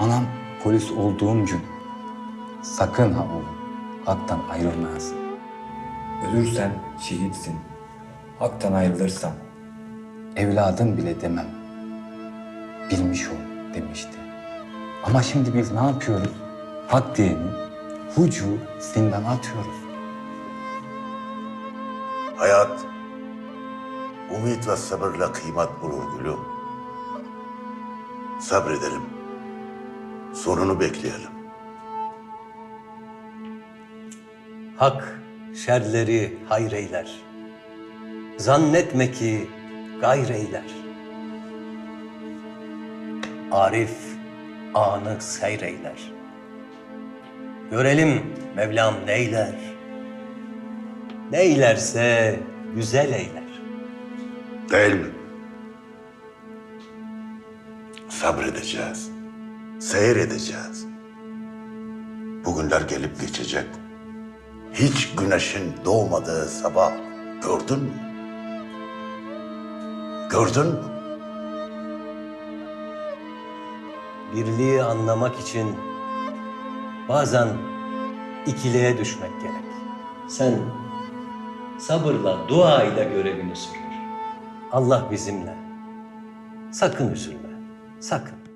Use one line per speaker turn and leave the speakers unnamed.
Anam polis olduğum gün sakın ha oğlum haktan ayrılmayasın. Ölürsen şehitsin. Haktan ayrılırsan evladım bile demem. Bilmiş ol demişti. Ama şimdi biz ne yapıyoruz? Hak diyeni hucu zindan atıyoruz.
Hayat umut ve sabırla kıymet bulur gülüm. Sabredelim. Sonunu bekleyelim.
Hak şerleri hayreyler. Zannetme ki gayreyler. Arif anı seyreyler. Görelim Mevlam neyler. Neylerse güzel eyler.
Değil mi? Sabredeceğiz. Seyredeceğiz. Bugünler gelip geçecek. Hiç güneşin doğmadığı sabah gördün mü? Gördün mü?
Birliği anlamak için bazen ikiliğe düşmek gerek. Sen sabırla, dua ile görevini sürdür. Allah bizimle. Sakın üzülme, sakın.